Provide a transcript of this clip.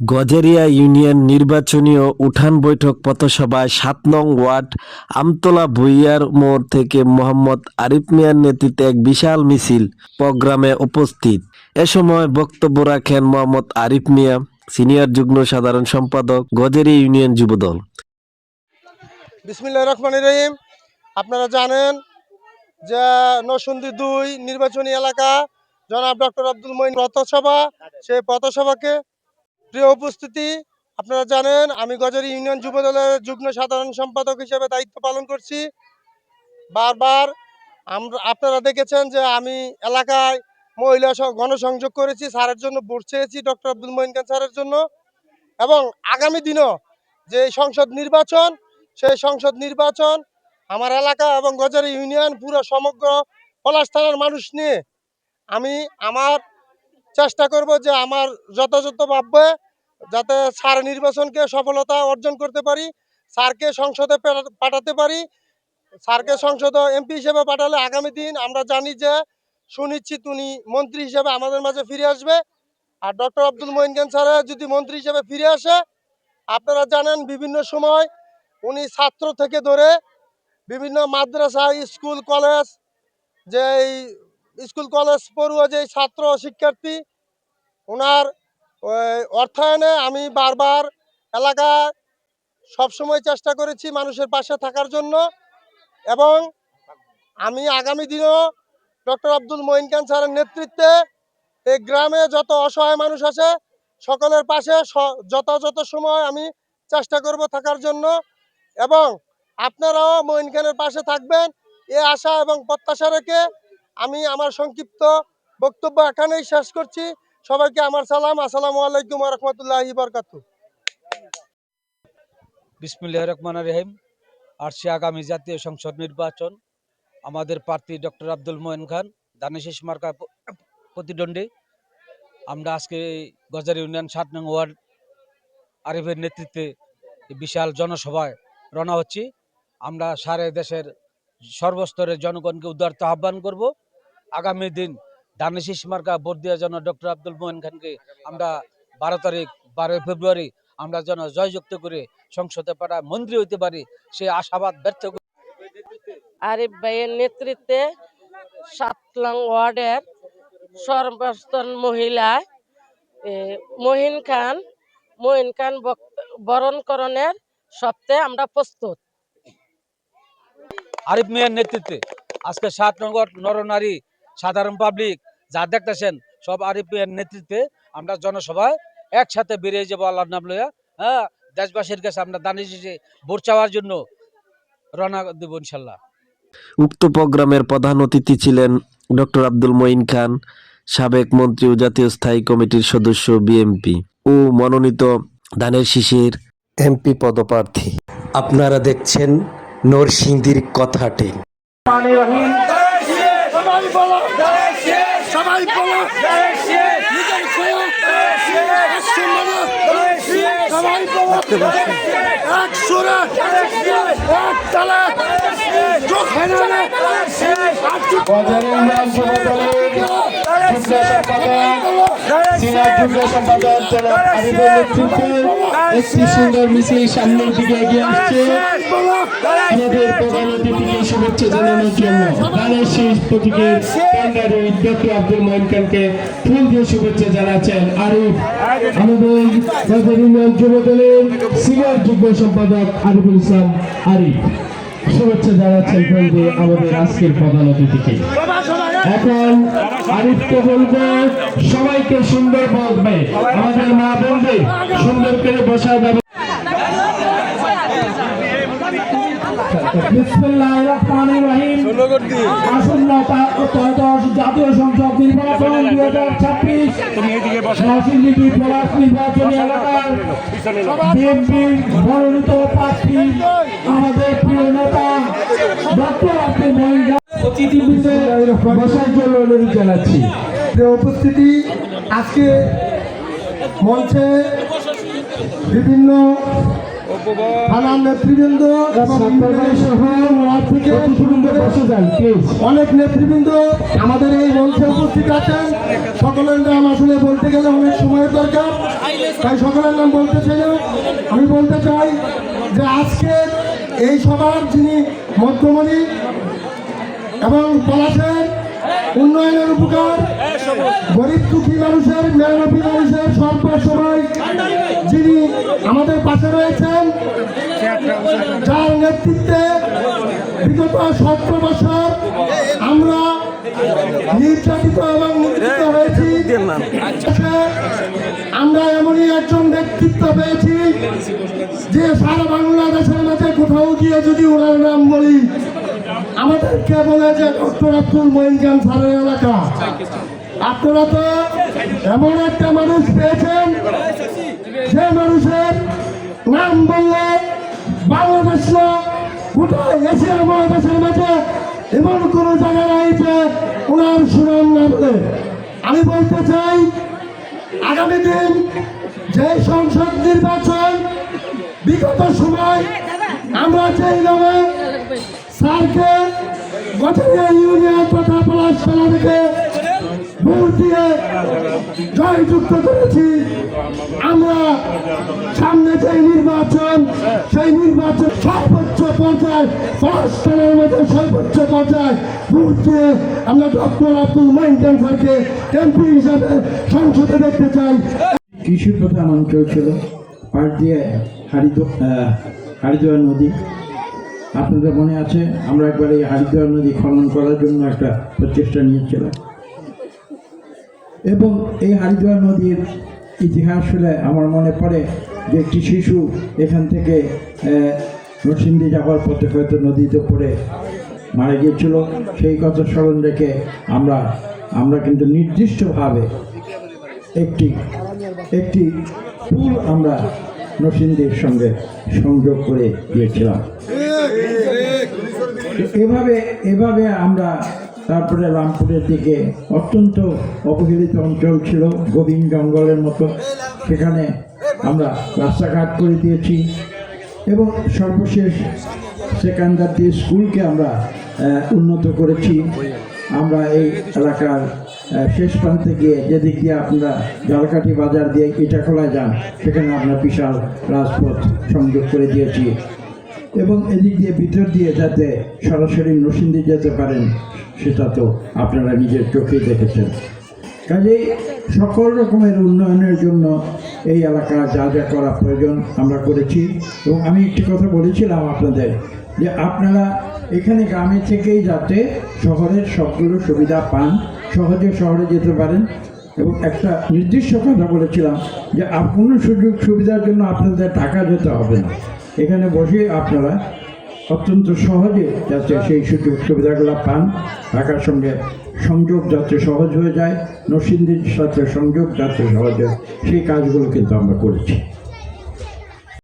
Gazaria union নির্বাচনীয় উঠান বৈঠক পথসভায় সাত নং ওয়ার্ড আমতলা ভুইয়ার মোড় থেকে মোহাম্মদ আরিফ মিয়ার নেতৃত্বে এক বিশাল মিছিল প্রোগ্রামে উপস্থিত। এ সময় বক্তব্য রাখেন মোহাম্মদ আরিফ মিয়া, সিনিয়র যুগ্ম সাধারণ সম্পাদক, গজারিয়া ইউনিয়ন যুবদল। রহিম। আপনারা জানেন যে নসন্দি দুই নির্বাচনী এলাকা জনাব ডক্টর আব্দুল মঈন পথসভা, সেই পথসভাকে প্রিয় উপস্থিতি, আপনারা জানেন আমি গজারি ইউনিয়ন যুব দলের যুগ্ম সাধারণ সম্পাদক হিসেবে দায়িত্ব পালন করছি। বারবার আমরা, আপনারা দেখেছেন যে আমি এলাকায় মহিলা গণসংযোগ করেছি, স্যারের জন্য ভোট চেয়েছি, ডক্টর আব্দুল মঈন খান স্যারের জন্য। এবং আগামী দিনও যে সংসদ নির্বাচন, সেই সংসদ নির্বাচন আমার এলাকা এবং গজারি ইউনিয়ন পুরো সমগ্র পলাশ থানার মানুষ নিয়ে আমি আমার চেষ্টা করব যে আমার যথাযথভাবে যাতে স্যার নির্বাচনকে সফলতা অর্জন করতে পারি, স্যারকে সংসদে পাঠাতে পারি, স্যারকে সংসদে এমপি হিসেবে পাঠালে আগামী দিন আমরা জানি যে সুনিশ্চিত উনি মন্ত্রী হিসেবে আমাদের মাঝে ফিরে আসবে। আর ডক্টর আব্দুল মঈন খান স্যার যদি মন্ত্রী হিসেবে ফিরে আসে, আপনারা জানেন বিভিন্ন সময় উনি ছাত্র থেকে ধরে বিভিন্ন মাদ্রাসা, স্কুল, কলেজ যে স্কুল, কলেজ পড়ুয়া যে ছাত্র, শিক্ষার্থী ওনার ওই, অর্থায়নে আমি বারবার এলাকা সবসময় চেষ্টা করেছি মানুষের পাশে থাকার জন্য এবং আমি আগামী দিনও ডক্টর আব্দুল মঈন খান স্যারের নেতৃত্বে এই গ্রামে যত অসহায় মানুষ আছে সকলের পাশে যথাযথ সময় আমি চেষ্টা করব থাকার জন্য এবং আপনারাও মঈন খানের পাশে থাকবেন। এ আশা এবং প্রত্যাশা রেখে আমি আমার সংক্ষিপ্ত বক্তব্য এখানেই শেষ করছি। সবাইকে আমার সালাম, আসসালামু আলাইকুম রহমতুল্লাহি বরকাতু বিসমিল্লাহ রহমান রহিম। আর সে আগামী জাতীয় সংসদ নির্বাচন। আমাদের প্রার্থী ডক্টর আব্দুল মোয়েন খান দানিশেষ মার্কা প্রতিদ্বন্দ্বী। আমরা আজকে গজার ইউনিয়ন সাত নং ওয়ার্ড আরিফের নেতৃত্বে বিশাল জনসভায় রওনা হচ্ছি। আমরা সারা দেশের সর্বস্তরের জনগণকে উদারত আহ্বান করব। আগামী দিন দানিশেষ মার্কা ভোট দেওয়ার জন্য ডক্টর আব্দুল মোহন খানকে আমরা বারো তারিখ বারোই ফেব্রুয়ারি আমরা যেন জয়যুক্ত করে সংসদে পাঠা মন্ত্রী হইতে পারি সে আশাবাদ ব্যর্থ করে। আরিফ ভাইয়ের নেতৃত্বে সাতলং ওয়ার্ডের সর্বস্তর মহিলা মহিন খান মহিন খান বরণকরণের সপ্তাহে আমরা প্রস্তুত। আরিফ মিয়ার নেতৃত্বে আজকে সাত নম্বর নরনারী সাধারণ পাবলিক যা দেখতেছেন সব আরিফ মিয়ার নেতৃত্বে আমরা জনসভায় একসাথে বেরিয়ে যাব আল্লাহর নাম লইয়া। হ্যাঁ দেশবাসীর কাছে আমরা দানি শেষে ভোট চাওয়ার জন্য রওনা দেবো ইনশাল্লাহ। উক্ত প্রোগ্রামের প্রধান অতিথি ছিলেন ডক্টর আব্দুল মঈন খান সাবেক মন্ত্রী ও জাতীয় স্থায়ী কমিটির সদস্য বিএমপি ও মনোনীত দানের শিশির এমপি পদপ্রার্থী। আপনারা দেখছেন নরসিংদীর কথাটে। সবাই বলো নিজের খেয়ে একশো মানে সবাই বলো এক সুরে এক তালে চোখ হেরালে বাজারে উন্নয়ন যুব দলের যুগ্ম সম্পাদক সিনিয়র যুগ্ম সম্পাদক জনাব আরিফের নেতৃত্বে একটি সুন্দর মিছিল সামনের দিকে এগিয়ে আসছে আমাদের প্রধান অতিথিকে শুভেচ্ছা জানানোর জন্য গানের শেষ প্রতীকের টেন্ডারে ডক্টর আব্দুল মঈন ফুল দিয়ে শুভেচ্ছা জানাচ্ছেন আরিফ আমাদের যুব দলের সিনিয়র যুগ্ম সম্পাদক আরিফুল ইসলাম আরিফ। শুভেচ্ছা জানাচ্ছেন ফুল দিয়ে আমাদের আজকের প্রধান অতিথিকে। এখন আরিফকে বলব, সবাইকে সুন্দর বলবে। আমাদের মা বোনদের সুন্দর করে বসার ব্যবস্থা। বিসমিল্লাহির রহমানির রহিম। আসন্ন নরসিংদী পলাশ নির্বাচনী এলাকার বিএনপির মনোনীত প্রার্থী আমাদের প্রিয় নেতা ডক্টর আব্দুল মহিন অতিথিবৃন্দে বসার জন্য অনুরোধ জানাচ্ছি। উপস্থিতি আজকে মঞ্চে বিভিন্ন থানার নেতৃবৃন্দ এবং সহ ওয়ার্ড থেকে বসে যান অনেক নেতৃবৃন্দ আমাদের এই মঞ্চে উপস্থিত আছেন। সকলের নাম আসলে বলতে গেলে অনেক সময়ের দরকার। তাই সকলের নাম বলতে চাই আমি বলতে চাই যে আজকে এই সভার যিনি মধ্যমণি এবং পলাশের উন্নয়নের উপকার গরিব দুঃখী মানুষের মেহনতি মানুষের সর্ব সময় যিনি আমাদের পাশে রয়েছেন, যার নেতৃত্বে বিগত সতেরো বছর আমরা নির্যাতিত এবং নির্যাতিত হয়েছি। আমরা এমনই একজন ব্যক্তিত্ব পেয়েছি যে সারা বাংলাদেশের মাঝে কোথাও গিয়ে যদি ওনার নাম বলি আমাদেরকে বলে যে ডক্টর আব্দুল মঈন খান এলাকা আপনারা তো এমন একটা মানুষ পেয়েছেন, যে মানুষের নাম বললে বাংলাদেশ গোটা এশিয়া মহাদেশের মাঝে এমন কোনো জায়গা নাই যে ওনার সুনাম না বলে আমি বলতে চাই, আগামী দিন যে সংসদ নির্বাচন বিগত সময় আমরা যেইভাবে স্যারকে গঠনীয় ইউনিয়ন তথা পলাশ থেকে ভোট দিয়ে জয়যুক্ত করেছি। আমরা সামনে যে নির্বাচন, সেই নির্বাচন সর্বোচ্চ পর্যায়ে পলাশখানের মধ্যে সর্বোচ্চ পর্যায়ে ভোট দিয়ে আমরা ডক্টর আব্দুল মাইন স্যারকে এমপি হিসাবে সংসদে দেখতে চাই। কৃষি প্রধান অঞ্চল ছিল পাশ দিয়ে হারিদো হারিদোয়া নদী। আপনাদের মনে আছে, আমরা একবার এই হারিদোয়া নদী খনন করার জন্য একটা প্রচেষ্টা নিয়েছিলাম। এবং এই হারিদোয়া নদীর ইতিহাস হলে আমার মনে পড়ে যে একটি শিশু এখান থেকে নরসিংদী যাওয়ার পথে হয়তো নদীতে পড়ে মারা গিয়েছিল। সেই কথা স্মরণ রেখে আমরা আমরা কিন্তু নির্দিষ্টভাবে একটি একটি পুল আমরা নরসিংদীর সঙ্গে সংযোগ করে দিয়েছিলাম এভাবে এভাবে আমরা তারপরে রামপুরের দিকে অত্যন্ত অবহেলিত অঞ্চল ছিল, গভীর জঙ্গলের মতো। সেখানে আমরা রাস্তাঘাট করে দিয়েছি এবং সর্বশেষ সেকেন্ডার দিয়ে স্কুলকে আমরা উন্নত করেছি, আমরা এই এলাকার শেষ প্রান্তে গিয়ে যেদিক দিয়ে আপনারা জালকাঠি বাজার দিয়ে ইটাখোলায় যান, সেখানে আমরা বিশাল রাজপথ সংযোগ করে দিয়েছি। এবং এদিক দিয়ে ভিতর দিয়ে যাতে সরাসরি নরসিংদী যেতে পারেন সেটা তো আপনারা নিজের চোখেই দেখেছেন। কাজেই সকল রকমের উন্নয়নের জন্য এই এলাকা যা যা করা প্রয়োজন আমরা করেছি। এবং আমি একটি কথা বলেছিলাম আপনাদের যে আপনারা এখানে গ্রামে থেকেই যাতে শহরের সবগুলো সুবিধা পান, সহজে শহরে যেতে পারেন। এবং একটা নির্দিষ্ট কথা বলেছিলাম যে কোনো সুযোগ সুবিধার জন্য আপনাদের টাকা যেতে হবে না। এখানে বসে আপনারা অত্যন্ত সহজে যাতে সেই সুযোগ সুবিধাগুলো পান। ঢাকার সঙ্গে সংযোগ যাতে সহজ হয়ে যায় নরসিংদীর সাথে সংযোগ যাতে সহজ হয় সেই কাজগুলো কিন্তু আমরা করেছি।